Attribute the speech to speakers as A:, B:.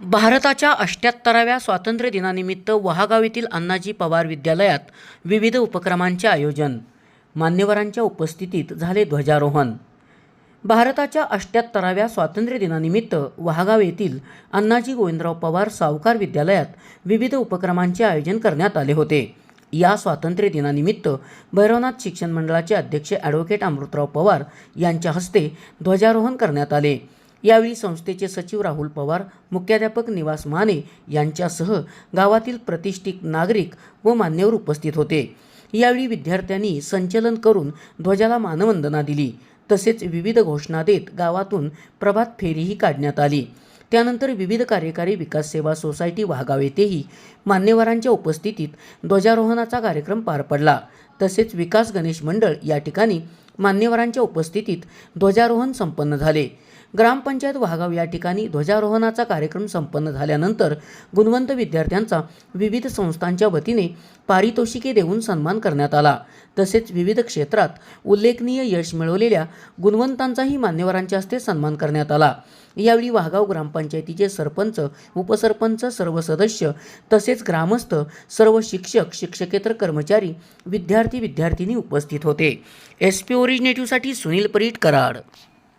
A: भारताच्या अष्ट्याहत्तराव्या स्वातंत्र्य दिनानिमित्त वहागाव येथील अण्णाजी पवार विद्यालयात विविध उपक्रमांचे आयोजन. मान्यवरांच्या उपस्थितीत झाले ध्वजारोहण. भारताच्या अष्ट्याहत्तराव्या स्वातंत्र्य दिनानिमित्त वहागाव येथील अण्णाजी गोविंदराव पवार सावकार विद्यालयात विविध उपक्रमांचे आयोजन करण्यात आले होते. या स्वातंत्र्य दिनानिमित्त भैरवनाथ शिक्षण मंडळाचे अध्यक्ष ॲडव्होकेट अमृतराव पवार यांच्या हस्ते ध्वजारोहण करण्यात आले. यावेळी संस्थेचे सचिव राहुल पवार मुख्याध्यापक निवास माने यांच्यासह गावातील प्रतिष्ठित नागरिक व मान्यवर उपस्थित होते. यावेळी विद्यार्थ्यांनी संचलन करून ध्वजाला मानवंदना दिली. तसेच विविध घोषणा देत गावातून प्रभात फेरीही काढण्यात आली. त्यानंतर विविध कार्यकारी विकास सेवा सोसायटी वाघाव येथेही मान्यवरांच्या उपस्थितीत ध्वजारोहणाचा कार्यक्रम पार पडला. तसेच विकास गणेश मंडळ या ठिकाणी मान्यवरांच्या उपस्थितीत ध्वजारोहण संपन्न झाले. ग्रामपंचायत वाघाव या ठिकाणी ध्वजारोहणाचा कार्यक्रम संपन्न झाल्यानंतर गुणवंत विद्यार्थ्यांचा विविध संस्थांच्या वतीने पारितोषिके देऊन सन्मान करण्यात आला. तसेच विविध क्षेत्रात उल्लेखनीय यश मिळवलेल्या गुणवंतांचाही मान्यवरांच्या हस्ते सन्मान करण्यात आला. यावेळी वाघाव ग्रामपंचायतीचे सरपंच उपसरपंच सर्व सदस्य तसेच ग्रामस्थ सर्व शिक्षक शिक्षकेतर कर्मचारी विद्यार्थी विद्यार्थिनी उपस्थित होते. एस पी ओरिजिनेटिव्हसाठी सुनील परीट कराड.